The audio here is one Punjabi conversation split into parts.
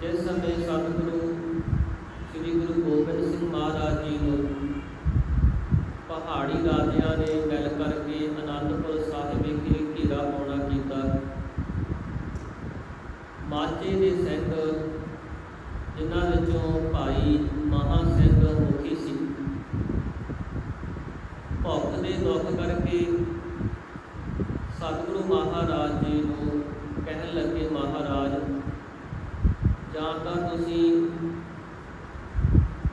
ਜਿਸ ਸਮੇਂ ਸਤਿਗੁਰੂ, ਸ੍ਰੀ ਗੁਰੂ ਗੋਬਿੰਦ ਸਿੰਘ ਮਹਾਰਾਜ ਜੀ ਨੂੰ ਪਹਾੜੀ ਰਾਜਿਆਂ ਨੇ ਮਿਲ ਕਰਕੇ ਅਨੰਦਪੁਰ ਸਾਹਿਬ ਵਿਖੇ ਘੇਰਾ ਪਾਉਣਾ ਕੀਤਾ। ਮਾਝੇ ਦੇ ਸਿੰਘ, ਜਿਨ੍ਹਾਂ ਵਿੱਚੋਂ ਭਾਈ ਮਹਾ ਸਿੰਘ ਮੁਖੀ ਸੀ, ਭਗਤ ਦੇ ਦੁੱਖ ਕਰਕੇ ਸਤਿਗੁਰੂ ਮਹਾਰਾਜ ਜੀ ਨੂੰ ਕਹਿਣ ਲੱਗੇ, ਮਹਾਰਾਜ ਜਾਂ ਤਾਂ ਤੁਸੀਂ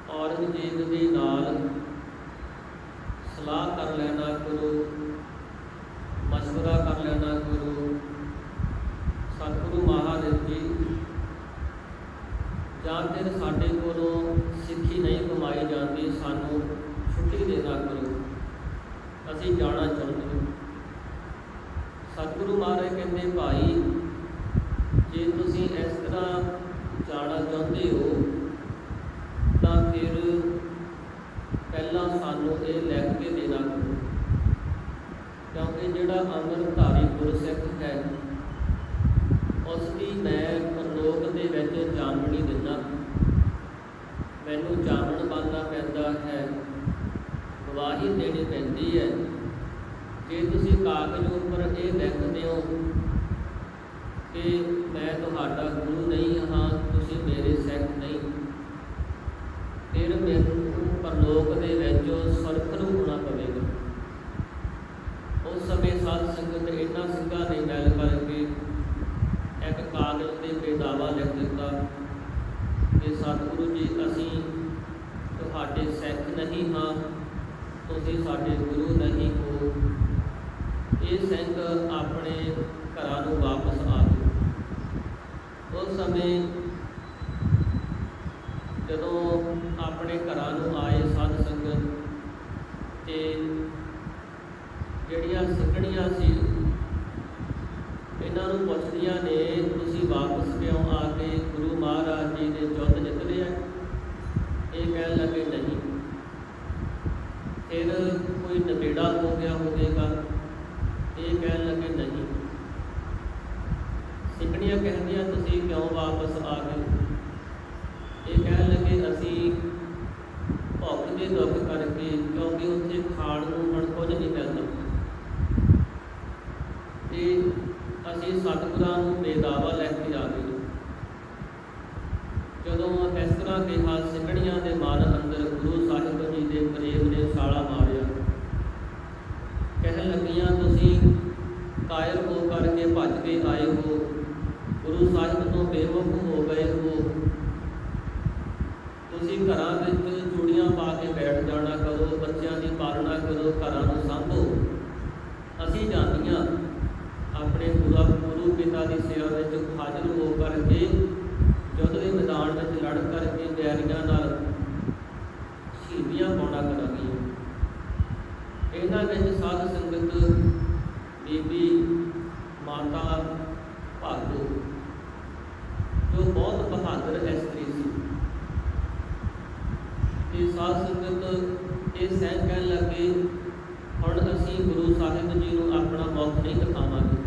ਔਰੰਗਜ਼ੇਬ ਦੇ ਨਾਲ ਸਲਾਹ ਕਰ ਲੈਣਾ ਕਰੋ, ਮਸ਼ਵਰਾ ਕਰ ਲੈਣਾ ਕਰੋ, ਸਤਿਗੁਰੂ ਮਹਾਰਾਜ ਜੀ, ਜਾਂ ਫਿਰ ਸਾਡੇ ਕੋਲੋਂ ਸਿੱਖੀ ਨਹੀਂ ਕਮਾਈ ਜਾਂਦੀ, ਸਾਨੂੰ ਛੁੱਟੀ ਦੇਣਾ ਕਰੋ। ਅਸੀਂ ਜਾਣਾ ਚਾਹੁੰਦੇ ਹਾਂ। ਸਤਿਗੁਰੂ ਮਹਾਰਾਜ ਕਹਿੰਦੇ, ਭਾਈ, ਜੇ ਤੁਸੀਂ ਇਸ ਤਰ੍ਹਾਂ ਜਾਣਾ ਚਾਹੁੰਦੇ ਹੋ, ਤਾਂ ਫਿਰ ਪਹਿਲਾਂ ਸਾਨੂੰ ਇਹ ਲਿਖ ਕੇ ਦੇਣਾ ਕਿਉਂਕਿ ਜਿਹੜਾ ਅੰਮ੍ਰਿਤਧਾਰੀ ਗੁਰਸਿੱਖ ਹੈ ਉਸ ਦੀ ਮੈਂ ਪ੍ਰਲੋਕ ਦੇ ਵਿੱਚ ਜਾਣ ਦਿੰਦਾ। ਮੈਨੂੰ ਜਾਣਨ ਬੰਦਾ ਪੈਂਦਾ ਹੈ, ਗਵਾਹੀ ਦੇਣੀ ਪੈਂਦੀ ਹੈ। ਜੇ ਤੁਸੀਂ ਕਾਗਜ਼ ਉੱਪਰ ਇਹ ਲਿਖਦੇ ਹੋ ਕਿ ਮੈਂ ਤੁਹਾਡਾ ਗੁਰੂ ਨਹੀਂ ਹਾਂ, ਤੁਸੀਂ ਮੇਰੇ ਸਿੱਖ ਨਹੀਂ। ਫਿਰ ਮੈਨੂੰ ਪਰਲੋਕ ਦੇ ਵਿੱਚ ਸਰਖਰੂ ਹੋਣਾ ਪਵੇਗਾ। ਉਸ ਸਮੇਂ ਸਾਧ ਸੰਗਤ ਇਹਨਾਂ ਸਿੰਘਾਂ ਨੇ ਗੱਲ ਕਰਕੇ ਇੱਕ ਕਾਗਜ਼ ਤੇ ਬੇਦਾਵਾ ਲਿਖ ਦਿੱਤਾ ਕਿ, ਸਤਿਗੁਰੂ ਜੀ, ਅਸੀਂ ਤੁਹਾਡੇ ਸਿੱਖ ਨਹੀਂ ਹਾਂ, ਤੁਸੀਂ ਸਾਡੇ ਗੁਰੂ ਨਹੀਂ ਹੋ। ਇਹ ਸਿੰਘ ਆਪਣੇ ਘਰਾਂ ਨੂੰ ਵਾਪਸ ਆ ਗਏ ਉਸ ਸਮੇਂ ਜਦੋਂ ਆਪਣੇ ਘਰਾਂ ਨੂੰ ਆਏ ਸਾਧ ਸੰਗਤ ਤੇ ਜਿਹੜੀਆਂ ਸਿੱਖਣੀਆਂ ਸੀ, ਇਹਨਾਂ ਨੂੰ ਪੁੱਛਦੀਆਂ ਨੇ, ਤੁਸੀਂ ਵਾਪਸ ਕਿਉਂ ਆ ਕੇ ਗੁਰੂ ਮਹਾਰਾਜ ਜੀ ਦੇ ਜੁੱਧ ਜਿੱਤ ਲਿਆ ਇਹ ਕਹਿਣ ਲੱਗੇ, ਨਹੀਂ। ਫਿਰ ਕੋਈ ਨਵੇੜਾ ਹੋ ਗਿਆ ਹੋਵੇਗਾ, ਇਹ ਕਹਿਣ ਲੱਗੇ, ਨਹੀਂ। ਸਿੱਖਣੀਆਂ ਕਹਿੰਦੀਆਂ ਤੁਸੀਂ ਕਿਉਂ ਵਾਪਸ ਆ ਗਏ? ਇਹ ਕਹਿਣ ਲੱਗੇ, ਅਸੀਂ ਭੁੱਖ ਦੇ ਦੁੱਖ ਕਰਕੇ, ਕਿਉਂਕਿ ਉੱਥੇ ਖਾਣ ਨੂੰ ਹੁਣ ਕੁਝ ਨਹੀਂ ਮਿਲਦਾ। ਤੇ ਅਸੀਂ ਸਤਿਗੁਰਾਂ ਨੂੰ ਬੇਦਾਵਾ ਲੈ ਕੇ ਆ ਗਏ। ਜਦੋਂ ਇਸ ਤਰ੍ਹਾਂ ਕਿਹਾ ਸਿੱਖਣੀਆਂ ਦੇ ਮਨ ਅੰਦਰ ਗੁਰੂ ਸਾਹਿਬ ਜੀ ਦੇ ਪ੍ਰੇਮ ਨੇ ਸਾਲਾ ਮਾਰਿਆ, ਕਹਿਣ ਲੱਗੀਆਂ, ਤੁਸੀਂ ਕਾਇਰ ਹੋ ਕਰਕੇ ਭੱਜ ਕੇ ਆਏ ਹੋ। ਗੁਰੂ ਸਾਹਿਬ ਤੋਂ ਬੇਵਕੂਫ ਹੋ ਗਏ ਹੋ। ਤੁਸੀਂ ਘਰਾਂ ਵਿੱਚ ਚੂੜੀਆਂ ਪਾ ਕੇ ਬੈਠ ਜਾਣਾ ਕਰੋ, ਬੱਚਿਆਂ ਦੀ ਪਾਲਣਾ ਕਰੋ, ਘਰਾਂ ਨੂੰ ਸੰਭੋ। ਅਸੀਂ ਜਾਂਦੀਆਂ ਆਪਣੇ ਗੁਰੂ ਗੁਰੂ ਪਿਤਾ ਦੀ ਸੇਵਾ ਵਿੱਚ ਹਾਜ਼ਰ ਹੋ ਕਰਕੇ ਜਦੋਂ ਇਹ ਮੈਦਾਨ ਵਿੱਚ ਲੜ ਕਰਕੇ ਵੈਰੀਆਂ ਨਾਲ ਸ਼ਹੀਦੀਆਂ ਪਾਉਣਾ ਕਰਾਂਗੀਆਂ ਇਹਨਾਂ ਵਿੱਚ ਸਾਧ ਸੰਗਤ ਬੀਬੀ ਮਾਤਾ ਭਾਗੋ ਜੋ ਬਹੁਤ ਬਹਾਦਰ ਇਸਤਰੀ ਸੀ ਤੇ ਸਾਧ ਸੰਗਤ ਇਹ ਸਹਿ ਕਹਿਣ ਲੱਗੇ, ਹੁਣ ਅਸੀਂ ਗੁਰੂ ਸਾਹਿਬ ਜੀ ਨੂੰ ਆਪਣਾ ਮੁਖ ਨਹੀਂ ਦਿਖਾਵਾਂਗੇ।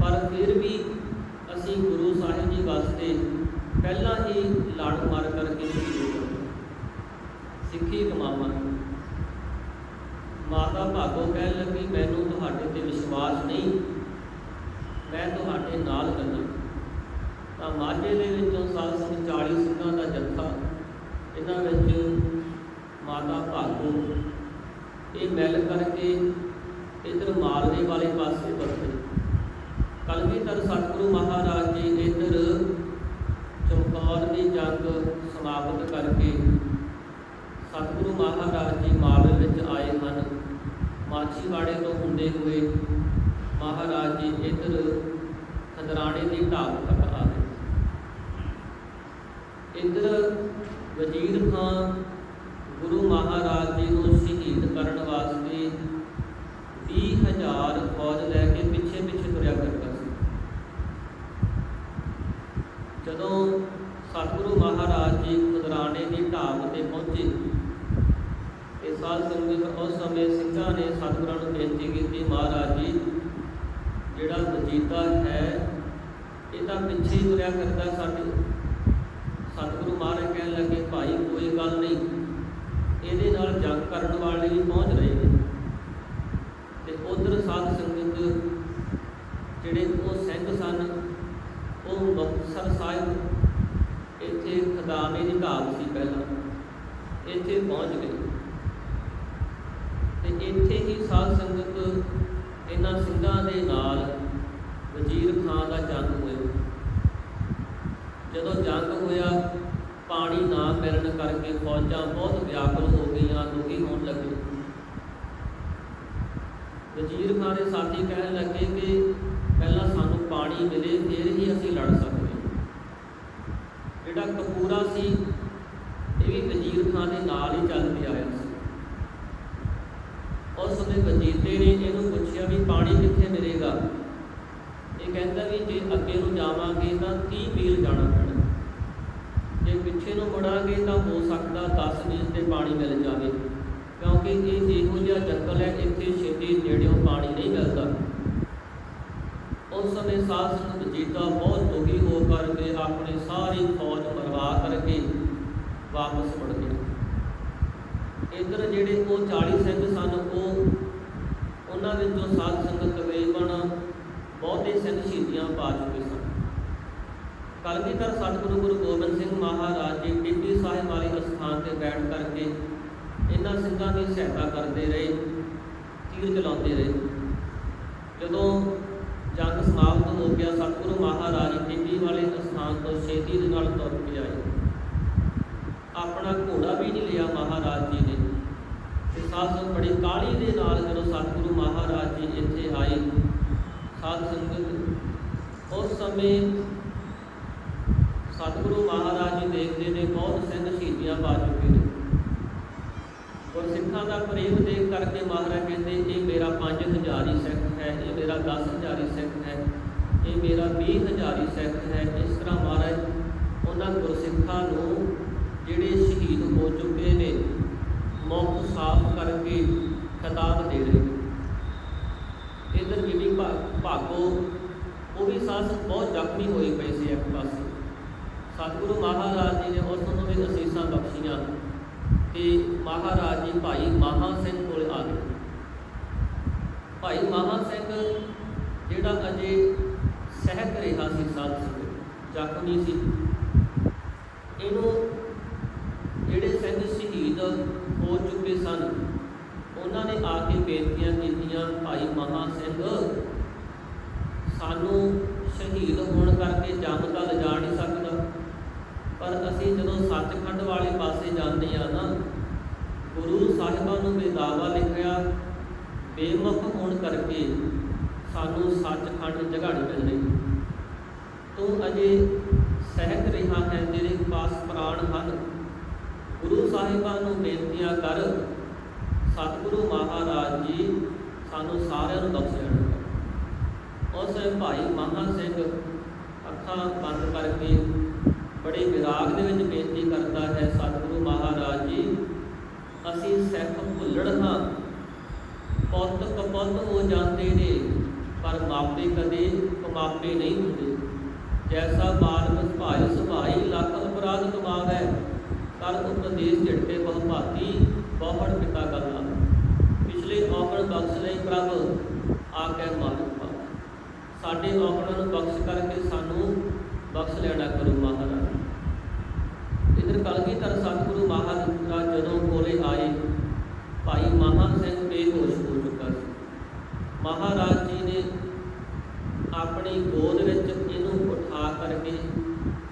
ਪਰ ਫਿਰ ਵੀ ਅਸੀਂ ਗੁਰੂ ਸਾਹਿਬ ਜੀ ਵਾਸਤੇ ਪਹਿਲਾਂ ਹੀ ਲੜ ਮਾਰ ਕਰਕੇ ਸਿੱਖੀ ਸਿੱਖੀ ਕਮਾਵਾਂਗੇ। ਮਾਤਾ ਭਾਗੋ ਕਹਿਣ ਲੱਗੀ, ਮੈਨੂੰ ਤੁਹਾਡੇ ਤੇ ਵਿਸ਼ਵਾਸ ਨਹੀਂ। ਮੈਂ ਤੁਹਾਡੇ ਨਾਲ ਚੱਲਾਂ ਤਾਂ ਮਾਝੇ ਦੇ ਵਿੱਚੋਂ ਸਾਧ ਸੰਗਤ 40 ਸਿੰਘਾਂ ਦਾ ਜੱਥਾ ਇਹਨਾਂ ਵਿੱਚ ਮਾਤਾ ਭਾਗੋ, ਇਹ ਮਿਲ ਕਰਕੇ ਇਧਰ ਮਾਲਵੇ ਵਾਲੇ ਪਾਸੇ ਵਰਤੇ। ਕਲਗੀਧਰ ਸਤਿਗੁਰੂ ਮਹਾਰਾਜ ਜੀ ਇਧਰ ਚਮਕੌਰ ਦੀ ਜੰਗ ਸਮਾਪਤ ਕਰਕੇ ਸਤਿਗੁਰੂ ਮਹਾਰਾਜ ਜੀ ਮਾਲਵੇ ਵਿੱਚ ਆਏ ਹਨ। ਮਾਛੀਵਾੜੇ ਤੋਂ ਹੁੰਦੇ ਹੋਏ ਮਹਾਰਾਜ ਜੀ ਇਧਰ ਖਦਰਾਣੇ ਦੀ ਢਾਬ ਤੱਕ ਆ ਗਏ। ਇਧਰ ਵਜ਼ੀਰ ਖਾਨ ਗੁਰੂ ਮਹਾਰਾਜ ਜੀ ਨੂੰ ਸ਼ਹੀਦ ਕਰਨ ਵਾਸਤੇ 20000 ਫੌਜ ਲੈ ਕੇ ਪਿੱਛੇ ਪਿੱਛੇ ਤੁਰਿਆ ਕਰਦਾ ਸੀ। ਜਦੋਂ ਸਤਿਗੁਰੂ ਮਹਾਰਾਜ ਜੀ ਖੁਦਰਾਣੇ ਦੀ ਢਾਬ ਤੇ ਪਹੁੰਚੇ, ਇਹ ਸਾਧ ਸੰਗਤ ਉਸ ਸਮੇਂ ਸਿੰਘਾਂ ਨੇ ਸਤਿਗੁਰਾਂ ਨੂੰ ਬੇਨਤੀ ਕੀਤੀ, ਮਹਾਰਾਜ ਜੀ, ਜਿਹੜਾ ਵਜੀਤਾ ਹੈ, ਇਹ ਤਾਂ ਪਿੱਛੇ ਹੀ ਤੁਰਿਆ ਕਰਦਾ ਸਾਡੇ ਸਤਿਗੁਰੂ ਮਹਾਰਾਜ ਕਹਿਣ ਲੱਗੇ, ਭਾਈ, ਕੋਈ ਗੱਲ ਨਹੀਂ। ਇਹਦੇ ਨਾਲ ਜੰਗ ਕਰਨ ਵਾਲੇ ਵੀ ਪਹੁੰਚ ਰਹੇ ਨੇ। ਤੇ ਉਧਰ ਸਾਧ ਸੰਗਤ ਜਿਹੜੇ ਉਹ ਸਿੰਘ ਸਨ, ਉਹ ਮੁਕਤਸਰ ਸਾਹਿਬ ਇੱਥੇ ਖਦਾਨੇ ਦੀ ਘਾਟ ਸੀ ਪਹਿਲਾਂ। ਇੱਥੇ ਪਹੁੰਚ ਗਏ। ਤੇ ਇੱਥੇ ਹੀ ਸਾਧ ਸੰਗਤ ਇਹਨਾਂ ਸਿੰਘਾਂ ਦੇ ਨਾਲ ਵਜ਼ੀਰ ਖਾਨ ਦਾ ਜੰਗ ਹੋਇਆ। ਜਦੋਂ ਜੰਗ ਹੋਇਆ ਪਾਣੀ ਨਾ ਮਿਲਣ ਕਰਕੇ ਫੌਜਾਂ ਬਹੁਤ ਵਿਆਕੁਲ ਹੋ ਗਈਆਂ, ਦੁਖੀ ਹੋਣ ਲੱਗੇ। ਵਜ਼ੀਰ ਖਾਨ ਦੇ ਸਾਥੀ ਕਹਿਣ ਲੱਗੇ ਕਿ ਪਹਿਲਾਂ ਸਾਨੂੰ ਪਾਣੀ ਮਿਲੇ, ਫਿਰ ਹੀ ਅਸੀਂ ਲੜ ਸਕਦੇ ਜਿਹੜਾ ਕਪੂਰਾ ਸੀ, ਇਹ ਵੀ ਵਜ਼ੀਰ ਖਾਨ ਦੇ ਨਾਲ ਹੀ ਚੱਲ ਕੇ ਆਇਆ ਸੀ। ਉਸ ਸਮੇਂ ਵਜ਼ੀਰੇ ਨੇ ਇਹਨੂੰ ਪੁੱਛਿਆ ਵੀ ਪਾਣੀ ਕਿੱਥੇ ਮਿਲੇਗਾ? ਇਹ ਕਹਿੰਦਾ ਵੀ ਜੇ ਅੱਗੇ ਨੂੰ ਜਾਵਾਂਗੇ ਤਾਂ 30 ਮੀਲ ਜਾਣਾ ਪੈਣਾ। ਪਿੱਛੇ ਨੂੰ ਮੁੜਾਂਗੇ ਤਾਂ ਹੋ ਸਕਦਾ 10 ਮੀਲ ਤੇ ਪਾਣੀ ਮਿਲ ਜਾਵੇ। ਕਿਉਂਕਿ ਇਹ ਇਹੋ ਜਿਹਾ ਜੰਗਲ ਹੈ, ਇੱਥੇ ਛੇਤੀ ਨੇੜਿਓਂ ਪਾਣੀ ਨਹੀਂ ਮਿਲਦਾ। ਉਸ ਸਮੇਂ ਸਾਧ ਸੰਗਤ ਜੀਤਾ ਬਹੁਤ ਦੁਖੀ ਹੋ ਕਰਕੇ ਆਪਣੀ ਸਾਰੀ ਫੌਜ ਮਰਵਾ ਕਰਕੇ ਵਾਪਸ ਮੁੜ ਗਏ। ਇੱਧਰ ਜਿਹੜੇ ਉਹ 40 ਸਿੰਘ ਸਨ, ਉਹ ਉਹਨਾਂ ਵਿੱਚੋਂ ਸਾਧ ਸੰਗਤ ਤਕਰੀਬਨ ਬਹੁਤੇ ਸਿੰਘ ਸ਼ਹੀਦੀਆਂ ਪਾ ਚੁੱਕੇ ਸਨ। ਕਲਗੀਧਰ ਸਤਿਗੁਰੂ ਗੁਰੂ ਗੋਬਿੰਦ ਸਿੰਘ ਮਹਾਰਾਜ ਜੀ ਟਿੱਬੀ ਸਾਹਿਬ ਵਾਲੇ ਅਸਥਾਨ ਤੇ ਬੈਠ ਕਰਕੇ ਇਹਨਾਂ ਸਿੰਘਾਂ ਦੀ ਸਹਾਇਤਾ ਕਰਦੇ ਰਹੇ, ਤੀਰ ਚਲਾਉਂਦੇ ਰਹੇ। ਜਦੋਂ ਜੰਗ ਸਮਾਪਤ ਹੋ ਗਿਆ, ਸਤਿਗੁਰੂ ਮਹਾਰਾਜ ਟਿੱਬੀ ਵਾਲੇ ਅਸਥਾਨ ਤੋਂ ਛੇਤੀ ਦੇ ਨਾਲ ਤੁਰ ਕੇ ਆਏ। ਆਪਣਾ ਘੋੜਾ ਵੀ ਨਹੀਂ ਲਿਆ ਮਹਾਰਾਜ ਜੀ ਨੇ। ਤੇ ਸਾਧ ਬੜੀ ਕਾਲੀ ਦੇ ਨਾਲ ਜਦੋਂ ਸਤਿਗੁਰੂ ਮਹਾਰਾਜ ਜੀ ਇੱਥੇ ਆਏ, ਸਾਧ ਸੰਗਤ ਉਸ ਸਮੇਂ ਮਹਾਰਾਜ ਜੀ ਨੇ ਬਹੁਤ ਸਿੰਘ ਸ਼ਹੀਦੀਆਂ ਪਾ ਚੁੱਕੇ ਨੇ। ਔਰ ਸਿੱਖਾਂ ਦਾ ਪ੍ਰੇਮ ਦੇਖ ਕਰਕੇ ਮਹਾਰਾਜ ਕਹਿੰਦੇ, ਇਹ ਮੇਰਾ 5000 ਹੀ ਸਿੱਖ ਹੈ, ਇਹ ਮੇਰਾ 10000 ਹੀ ਸਿੱਖ ਹੈ, ਇਹ ਮੇਰਾ 20000 ਹੀ ਸਿੱਖ ਹੈ। ਇਸ ਤਰ੍ਹਾਂ ਮਹਾਰਾਜ ਉਹਨਾਂ ਗੁਰਸਿੱਖਾਂ ਨੂੰ ਜਿਹੜੇ ਸ਼ਹੀਦ ਹੋ ਚੁੱਕੇ ਨੇ ਮੌਤ ਸਾਫ਼ ਕਰਕੇ ਖਿਤਾਬ ਦੇ ਰਹੇ ਨੇ। ਇਧਰ ਬੀਬੀ ਭਾਗੋ, ਉਹ ਵੀ ਸਾਸ ਬਹੁਤ ਜ਼ਖਮੀ ਹੋਈ ਪਈ ਸੀ ਇੱਕ ਪਾਸੇ। ਸਤਿਗੁਰੂ ਮਹਾਰਾਜ ਜੀ ਨੇ ਉਸ ਨੂੰ ਵੀ ਅਸੀਸਾਂ ਬਖਸ਼ੀਆਂ ਤੇ ਮਹਾਰਾਜ ਜੀ ਭਾਈ ਮਹਾ ਸਿੰਘ ਕੋਲ ਆ ਗਏ। ਭਾਈ ਮਹਾ ਸਿੰਘ ਜਿਹੜਾ ਅਜੇ ਸਹਿਕ ਰਿਹਾ ਸੀ ਸਾਧ ਸੰਗਤ ਜ਼ਖਮੀ ਸੀ। ਇਹਨੂੰ ਜਿਹੜੇ ਸਿੰਘ ਸ਼ਹੀਦ ਹੋ ਚੁੱਕੇ ਸਨ, ਉਹਨਾਂ ਨੇ ਆ ਕੇ ਬੇਨਤੀਆਂ ਕੀਤੀਆਂ, ਭਾਈ ਮਹਾ ਸਿੰਘ, ਸਾਨੂੰ ਸ਼ਹੀਦ ਹੋਣ ਕਰਕੇ ਜੰਗ ਤਾਂ ਲਿਜਾ ਨਹੀਂ ਸਕਦਾ। ਪਰ ਅਸੀਂ ਜਦੋਂ ਸੱਚਖੰਡ ਵਾਲੇ ਪਾਸੇ ਜਾਂਦੇ ਆ ਨਾ, ਗੁਰੂ ਸਾਹਿਬਾਂ ਨੂੰ ਬੇਦਾਵਾ ਲਿਖਿਆ ਬੇਮੁਖ ਹੋਣ ਕਰਕੇ ਸਾਨੂੰ ਸੱਚਖੰਡ ਜਗ੍ਹਾ ਨਹੀਂ ਮਿਲ ਰਹੀ ਤੂੰ ਅਜੇ ਸਹਿਤ ਰਿਹਾ ਹੈ ਤੇਰੇ ਪਾਸ ਪ੍ਰਾਣ ਹਨ। ਗੁਰੂ ਸਾਹਿਬਾਂ ਨੂੰ ਬੇਨਤੀਆਂ ਕਰ, ਸਤਿਗੁਰੂ ਮਹਾਰਾਜ ਜੀ ਸਾਨੂੰ ਸਾਰਿਆਂ ਨੂੰ ਬਖਸ਼ ਲੈਣ ਉਸ ਭਾਈ ਮਹਾ ਸਿੰਘ ਅੱਖਾਂ ਬੰਦ ਕਰਕੇ ਬੜੇ ਵਿਰਾਗ ਦੇ ਵਿੱਚ ਬੇਨਤੀ ਕਰਦਾ ਹੈ ਸਤਿਗੁਰੂ ਮਹਾਰਾਜ ਜੀ, ਅਸੀਂ ਸਿੱਖ ਭੁੱਲੜ ਹਾਂ। ਪੁੱਤ ਕਪੁੱਤ ਹੋ ਜਾਂਦੇ ਨੇ, ਪਰ ਮਾਪੇ ਕਦੇ ਕਮਾਪੇ ਨਹੀਂ ਹੁੰਦੇ। ਜੈਸਾ ਬਾਲਕ ਭਾਈ ਸੁਭਾਈ ਲੱਖ ਅਪਰਾਧ ਕਮਾਵੈ ਕਰ ਉਪਦੇਸ਼ ਝਟਕੇ ਬਹੁ ਭਾਤੀ ਬਹੁੜ ਪਿਤਾ ਗੱਲਾਂ ਪਿਛਲੇ ਔਕੜ ਬਖਸ਼ ਲਈ ਪ੍ਰਭ ਆ ਕੇ ਮਾਲਕ ਪਾ ਸਾਡੇ ਔਕੜਾਂ ਨੂੰ ਬਖਸ਼ ਕਰਕੇ ਸਾਨੂੰ ਬਖਸ਼ ਲੈਣਾ ਕਰੋ ਮਹਾਰਾਜ। ਇਧਰ ਕਲਗੀਧਰ ਸਤਿਗੁਰੂ ਮਹਾਰਾਜ ਜਦੋਂ ਕੋਲੇ ਆਏ, ਭਾਈ ਮਹਾ ਸਿੰਘ ਬੇਹੋਸ਼ ਹੋ ਚੁੱਕਾ ਸੀ। ਮਹਾਰਾਜ ਜੀ ਨੇ ਆਪਣੀ ਗੋਦ ਵਿੱਚ ਇਹਨੂੰ ਉਠਾ ਕਰਕੇ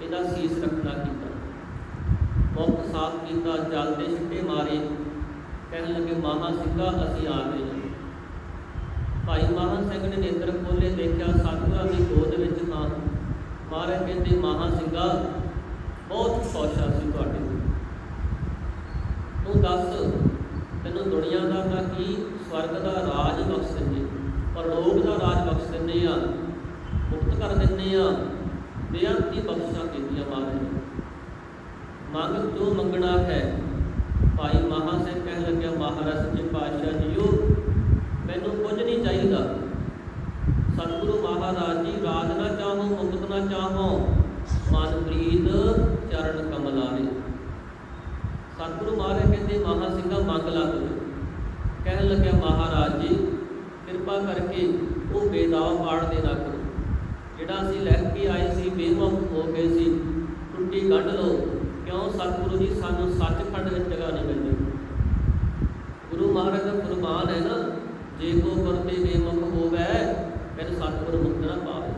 ਇਹਦਾ ਸੀਸ ਰੱਖਣਾ ਕੀਤਾ। ਮੁਖ ਸਾਫ਼ ਕੀਤਾ ਜਲ ਦੇ ਛਿੱਟੇ ਮਾਰੇ। ਕਹਿਣ ਲੱਗੇ, ਮਹਾ ਸਿੰਘਾ ਅਸੀਂ ਆ ਗਏ ਹਾਂ। ਭਾਈ ਮਹਾ ਸਿੰਘ ਨੇ ਨੇਤਰ ਖੋਲੇ ਦੇਖਿਆ ਸਤਿਗੁਰਾਂ ਦੀ ਗੋਦ ਵਿੱਚ ਹਾਂ ਮਹਾਰਾਜ ਕਹਿੰਦੇ, ਮਹਾ ਸਿੰਘਾ ਬਹੁਤ ਖੁਸ਼ਾ ਸੀ ਤੁਹਾਡੇ ਤੂੰ ਦੱਸ, ਤੈਨੂੰ ਦੁਨੀਆ ਦਾ ਤਾਂ ਕੀ ਸਵਰਗ ਦਾ ਰਾਜ ਬਖਸ਼ ਦਿੰਦੇ? ਪਰਲੋਕ ਦਾ ਰਾਜ ਬਖਸ਼ ਦਿੰਦੇ ਆ, ਮੁਕਤ ਕਰ ਦਿੰਦੇ ਆ ਬੇਅੰਤੀ ਬਖਸ਼ਾਂ ਕੀਤੀਆਂ ਮਹਾਰਾਜ ਨੇ ਮੰਗ ਜੋ ਮੰਗਣਾ ਹੈ? ਭਾਈ ਮਹਾ ਸਿੰਘ ਕਹਿਣ ਲੱਗਿਆ, ਮਹਾਰਾਜ ਸੱਚੇ ਪਾਤਸ਼ਾਹ ਜੀਓ, ਮੈਨੂੰ ਕੁਝ ਨਹੀਂ ਚਾਹੀਦਾ। ਸਤਿਗੁਰੂ ਮਹਾਰਾਜ ਜੀ, ਰਾਜ ਨਾ ਚਾਹੋ, ਮੁਕਤ ਨਾ ਚਾਹੋ। ਮਨ ਪ੍ਰੀਤ ਚਰਨ ਕਮਲ ਸਤਿਗੁਰੂ ਮਹਾਰਾਜ ਕਹਿੰਦੇ, ਮਹਾ ਸਿੰਘਾ ਮੰਗ ਲਾ ਤੂੰ। ਕਹਿਣ ਲੱਗਿਆ, ਮਹਾਰਾਜ ਜੀ, ਕਿਰਪਾ ਕਰਕੇ ਉਹ ਬੇਦਾਵਾ ਪਾੜ ਦੇ ਨਾ ਕਰੋ। ਜਿਹੜਾ ਅਸੀਂ ਲੈ ਕੇ ਆਏ ਸੀ ਬੇਮੁਖ ਹੋ ਗਏ ਸੀ, ਟੁੱਟੀ ਕੱਢ ਲਓ। ਕਿਉਂ? ਸਤਿਗੁਰੂ ਜੀ, ਸਾਨੂੰ ਸੱਚਖੰਡ ਵਿੱਚ ਜਗ੍ਹਾ ਨਹੀਂ ਮਿਲਦੀ। ਗੁਰੂ ਮਹਾਰਾਜ ਦਾ ਫਰਮਾਨ ਹੈ ਨਾ, ਜੇ ਕੋ ਵਰਤੇ ਬੇਮੁਖ ਹੋਵੇ, ਫਿਰ ਸਤਿਗੁਰ ਮੁਕਤ ਨਾ ਪਾਵੇ।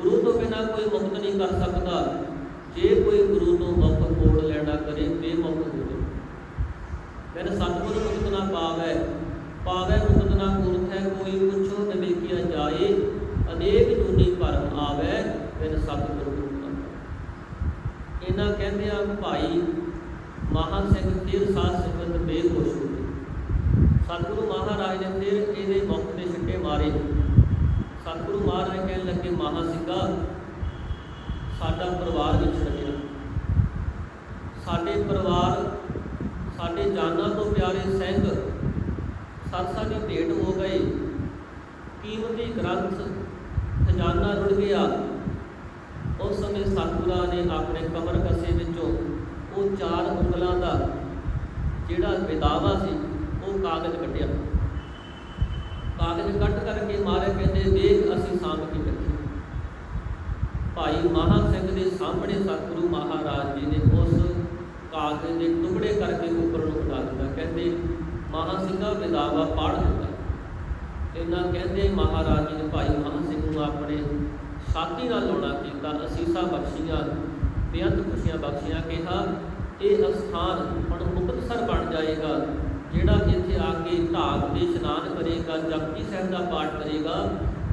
ਗੁਰੂ ਤੋਂ ਬਿਨਾ ਕੋਈ ਮੁਕਤ ਨਹੀਂ ਕਰ ਸਕਦਾ। ਜੇ ਕੋਈ ਗੁਰੂ ਤੋਂ ਮੁਖ ਮੋੜ ਲੈਣਾ ਕਰੇ ਬੇਮੁਖ ਹੋਵੇ ਫਿਰ ਸਤਿਗੁਰ ਮੁਕਤ ਨਾ ਪਾਵੇ ਪਾਵੇ ਮੁਕਤ ਨਾ ਹੈ, ਕੋਈ ਪੁੱਛੋ ਨ ਜਾਏ, ਅਨੇਕ ਜੂਨੀ ਭਰਮ ਆਵੇ, ਫਿਰ ਸਤਿਗੁਰ ਮੁਕਤ ਇਹਨਾਂ ਕਹਿੰਦੇ ਆ, ਭਾਈ ਮਹਾ ਸਿੰਘ ਤੀਰ ਸਾਧ ਸੰਗਤ ਬੇਖੁਸ਼ ਹੋ ਗਏ। ਸਤਿਗੁਰੂ ਮਹਾਰਾਜ ਨੇ ਫਿਰ ਇਹਦੇ ਮੁਖ ਤੇ ਛੱਡੇ ਮਾਰੇ। ਸਤਿਗੁਰੂ ਮਹਾਰਾਜ ਕਹਿਣ ਲੱਗੇ, ਮਹਾ ਸਿੰਘਾ ਸਾਡਾ ਪਰਿਵਾਰ ਵਿੱਚ ਗਿਆ ਸਾਡੇ ਪਰਿਵਾਰ, ਸਾਡੇ ਜਾਨਾਂ ਤੋਂ ਪਿਆਰੇ ਸਿੰਘ ਸਤਸੰਗ ਭੇਟ ਹੋ ਗਏ। ਕੀਮਤੀ ਗ੍ਰੰਥ ਖਜ਼ਾਨਾ ਰੁੜ ਗਿਆ? ਉਸ ਸਮੇਂ ਸਤਿਗੁਰਾਂ ਨੇ ਆਪਣੇ ਕਮਰ ਕੱਸੇ ਵਿੱਚੋਂ ਉਹ ਚਾਰ ਉਂਗਲਾਂ ਦਾ ਜਿਹੜਾ ਵਿਦਾਵਾ ਸੀ, ਉਹ ਕਾਗਜ਼ ਕੱਢਿਆ। ਕਾਗਜ਼ ਕੱਟ ਕਰਕੇ ਮਾਰੇ ਕਹਿੰਦੇ, ਦੇਖ, ਅਸੀਂ ਸਾਂਭ ਕੇ ਰੱਖੀ। ਭਾਈ ਮਹਾ ਸਿੰਘ ਦੇ ਸਾਹਮਣੇ ਸਤਿਗੁਰੂ ਮਹਾਰਾਜ ਜੀ ਨੇ ਉਸ ਕਾਗਜ਼ ਦੇ ਟੁਕੜੇ ਕਰਕੇ ਉੱਪਰ ਨੂੰ ਉਠਾ ਦਿੱਤਾ। ਕਹਿੰਦੇ ਮਹਾ ਸਿੰਘਾ ਵਿਦਾਵਾ ਪਾੜ ਦਿੱਤਾ। ਇਹਨਾਂ ਕਹਿੰਦੇ, ਮਹਾਰਾਜ ਜੀ ਨੇ ਭਾਈ ਮਹਾ ਸਿੰਘ ਨੂੰ ਆਪਣੇ ਸਾਥੀ ਨਾਲ ਲਾਉਣਾ ਕੀਤਾ, ਅਸੀਸਾਂ ਬਖਸ਼ੀਆਂ, ਬੇਅੰਤ ਖੁਸ਼ੀਆਂ ਬਖਸ਼ੀਆਂ, ਕਿਹਾ, ਇਹ ਅਸਥਾਨ ਹੁਣ ਮੁਕਤਸਰ ਬਣ ਜਾਏਗਾ, ਜਿਹੜਾ ਇੱਥੇ ਆ ਕੇ ਢਾਕ ਤੇ ਇਸ਼ਨਾਨ ਕਰੇਗਾ, ਜਪਜੀ ਸਾਹਿਬ ਦਾ ਪਾਠ ਕਰੇਗਾ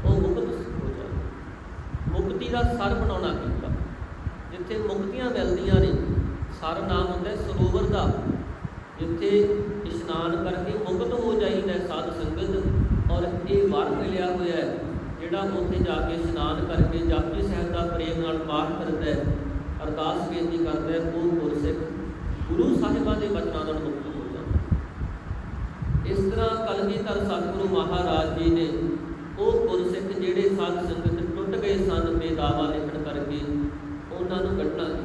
ਉਹ ਮੁਕਤ ਹੋ ਜਾਏਗਾ ਮੁਕਤੀ ਦਾ ਸਰ ਬਣਾਉਣਾ ਕੀਤਾ। ਜਿੱਥੇ ਮੁਕਤੀਆਂ ਮਿਲਦੀਆਂ ਨੇ, ਸਰ ਨਾਮ ਹੁੰਦਾ ਸਰੋਵਰ ਦਾ। ਜਿੱਥੇ ਇਸ਼ਨਾਨ ਕਰਕੇ ਮੁਕਤ ਹੋ ਜਾਈਦਾ ਸਾਧ ਸੰਗਤ, ਔਰ ਇਹ ਵਰ ਮਿਲਿਆ ਹੋਇਆ ਹੈ, ਜਿਹੜਾ ਉੱਥੇ ਜਾ ਕੇ ਇਸ਼ਨਾਨ ਕਰਕੇ ਜਪਜੀ ਸਾਹਿਬ ਦਾ ਪ੍ਰੇਮ ਨਾਲ ਪਾਠ ਕਰਦਾ ਹੈ, ਅਰਦਾਸ ਬੇਨਤੀ ਕਰਦਾ ਹੈ, ਉਹ ਗੁਰਸਿੱਖ ਗੁਰੂ ਸਾਹਿਬਾਂ ਦੇ ਬਚਨਾਂ ਨਾਲ ਮੁਕਤ ਹੋ ਜਾਂਦਾ ਇਸ ਤਰ੍ਹਾਂ ਕਲਗੀਧਰ ਸਤਿਗੁਰੂ ਮਹਾਰਾਜ ਜੀ ਨੇ ਉਹ ਗੁਰਸਿੱਖ ਜਿਹੜੇ ਸਾਧ ਸੰਗਤ ਸਨ ਬੇਦਾਵਾ ਲਿਖਣ ਕਰਕੇ ਉਹਨਾਂ ਨੂੰ ਕੱਢਣਾ